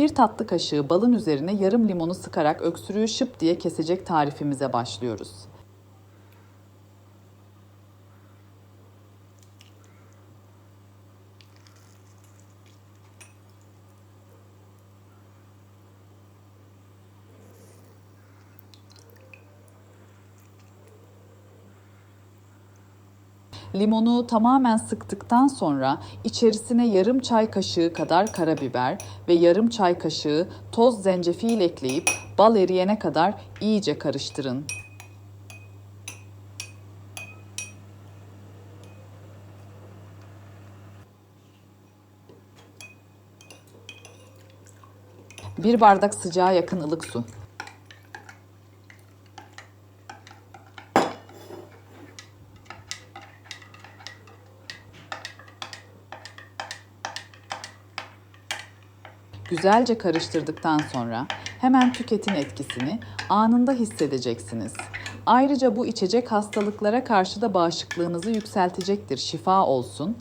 Bir tatlı kaşığı balın üzerine yarım limonu sıkarak öksürüğü şıp diye kesecek tarifimize başlıyoruz. Limonu tamamen sıktıktan sonra içerisine yarım çay kaşığı kadar karabiber ve yarım çay kaşığı toz zencefil ekleyip bal eriyene kadar iyice karıştırın. Bir bardak sıcağa yakın ılık su. Güzelce karıştırdıktan sonra hemen tüketin etkisini anında hissedeceksiniz. Ayrıca bu içecek hastalıklara karşı da bağışıklığınızı yükseltecektir. Şifa olsun.